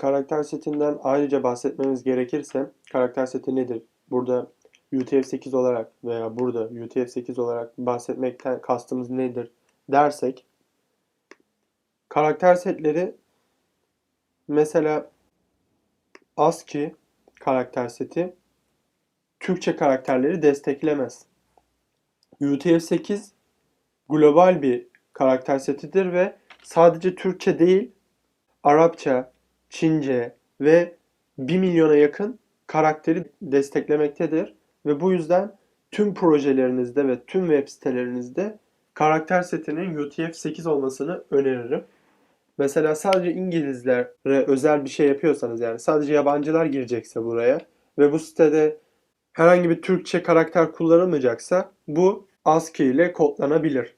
Karakter setinden ayrıca bahsetmemiz gerekirse karakter seti nedir? Burada UTF-8 olarak veya burada UTF-8 olarak bahsetmekten kastımız nedir dersek karakter setleri mesela ASCII karakter seti Türkçe karakterleri desteklemez. UTF-8 global bir karakter setidir ve sadece Türkçe değil Arapça, Çince ve 1 milyona yakın karakteri desteklemektedir. Ve bu yüzden tüm projelerinizde ve tüm web sitelerinizde karakter setinin UTF-8 olmasını öneririm. Mesela sadece İngilizlere özel bir şey yapıyorsanız yani sadece yabancılar girecekse buraya ve bu sitede herhangi bir Türkçe karakter kullanılmayacaksa bu ASCII ile kodlanabilir.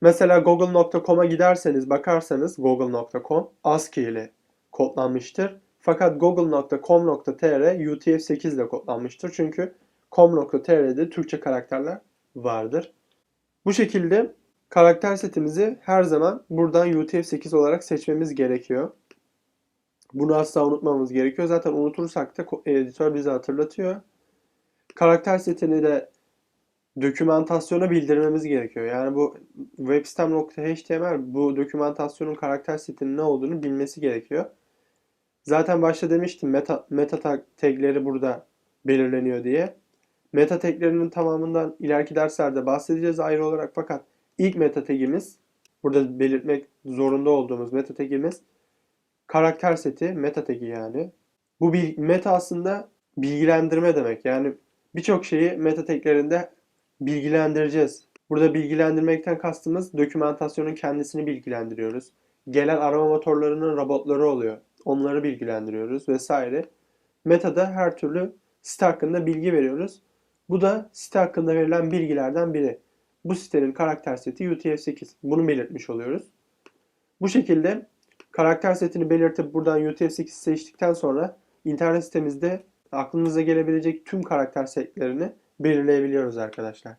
Mesela google.com'a giderseniz bakarsanız google.com ASCII ile kodlanmıştır. Fakat google.com.tr UTF-8 ile kodlanmıştır. Çünkü com.tr'de Türkçe karakterler vardır. Bu şekilde karakter setimizi her zaman buradan UTF-8 olarak seçmemiz gerekiyor. Bunu asla unutmamamız gerekiyor. Zaten unutursak da editör bize hatırlatıyor. Karakter setini de dokümantasyona bildirmemiz gerekiyor. Yani bu web sitem.html bu dokümantasyonun karakter setinin ne olduğunu bilmesi gerekiyor. Zaten başta demiştim meta, meta tag, tagleri burada belirleniyor diye. Meta taglerinin tamamından ileriki derslerde bahsedeceğiz ayrı olarak fakat ilk meta tagimiz burada belirtmek zorunda olduğumuz meta tagimiz karakter seti meta tagi yani. Bu bir meta aslında bilgilendirme demek. Yani birçok şeyi meta taglerinde bilgilendireceğiz. Burada bilgilendirmekten kastımız dokümantasyonun kendisini bilgilendiriyoruz. Gelen arama motorlarının robotları oluyor. Onları bilgilendiriyoruz vesaire. Meta'da her türlü site hakkında bilgi veriyoruz. Bu da site hakkında verilen bilgilerden biri. Bu sitenin karakter seti UTF-8. Bunu belirtmiş oluyoruz. Bu şekilde karakter setini belirtip buradan UTF-8 seçtikten sonra internet sitemizde aklınıza gelebilecek tüm karakter setlerini belirleyebiliyoruz arkadaşlar.